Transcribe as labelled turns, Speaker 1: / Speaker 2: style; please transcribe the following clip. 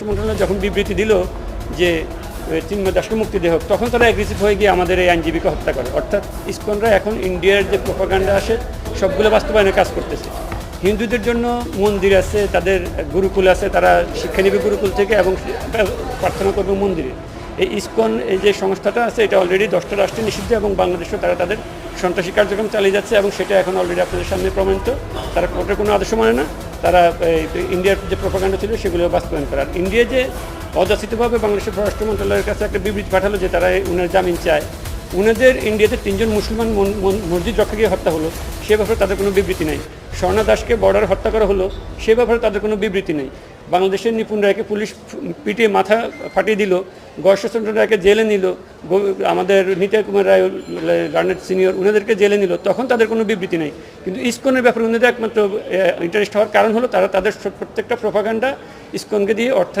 Speaker 1: পররাষ্ট্র মন্ত্রণালয় যখন বিবৃতি দিল যে চিন্ময় দাসকে মুক্তি হোক, তখন তারা অ্যাগ্রেসিভ হয়ে গিয়ে আমাদের এই আইনজীবীকে হত্যা করে। অর্থাৎ ইসকনরা এখন ইন্ডিয়ার যে প্রোপাগান্ডা আসে সবগুলো বাস্তবায়নে কাজ করতেছে। হিন্দুদের জন্য মন্দির আছে, তাদের গুরুকুল আছে, তারা শিক্ষা নেবে গুরুকুল থেকে এবং প্রার্থনা করবে মন্দিরে। এই ইসকন, এই যে সংস্থাটা আছে, এটা অলরেডি দশটা রাষ্ট্রে নিষিদ্ধ এবং বাংলাদেশেও তারা তাদের সন্ত্রাসী কার্যক্রম চালিয়ে যাচ্ছে এবং সেটা এখন অলরেডি আপনাদের সামনে প্রমাণিত। তারা কোর্টের কোনো আদেশ মানে না। তারা ইন্ডিয়ার যে প্রোপাগান্ডা ছিল সেগুলো বাস্তবায়ন করার ইন্ডিয়া যে অযাচিতভাবে বাংলাদেশের পররাষ্ট্র মন্ত্রণালয়ের কাছে একটা বিবৃতি পাঠালো যে তারা উনার জামিন চায়। উনাদের ইন্ডিয়াতে তিনজন মুসলমান মন- মন- মসজিদ রক্ষাকে হত্যা হলো, সে ব্যাপারে তাদের কোনো বিবৃতি নেই। স্বর্ণা দাসকে বর্ডার হত্যা করা হলো, সে ব্যাপারে তাদের কোনো বিবৃতি নেই। বাংলাদেশের নিপুণ রায়কে পুলিশ পিটিয়ে মাথা ফাটিয়ে দিল গর্ষচন্দ্র রায়কে জেলে নিল আমাদের নিতাই কুমার রায় গার্নেট সিনিয়র, উনাদেরকে জেলে নিল। তখন তাদের কোনো বিবৃতি নেই। কিন্তু ইস্কনের ব্যাপারে উনাদের একমাত্র ইন্টারেস্ট হওয়ার কারণ হলো তারা তাদের প্রত্যেকটা প্রোপাগান্ডা ইস্কনকে দিয়ে অর্থ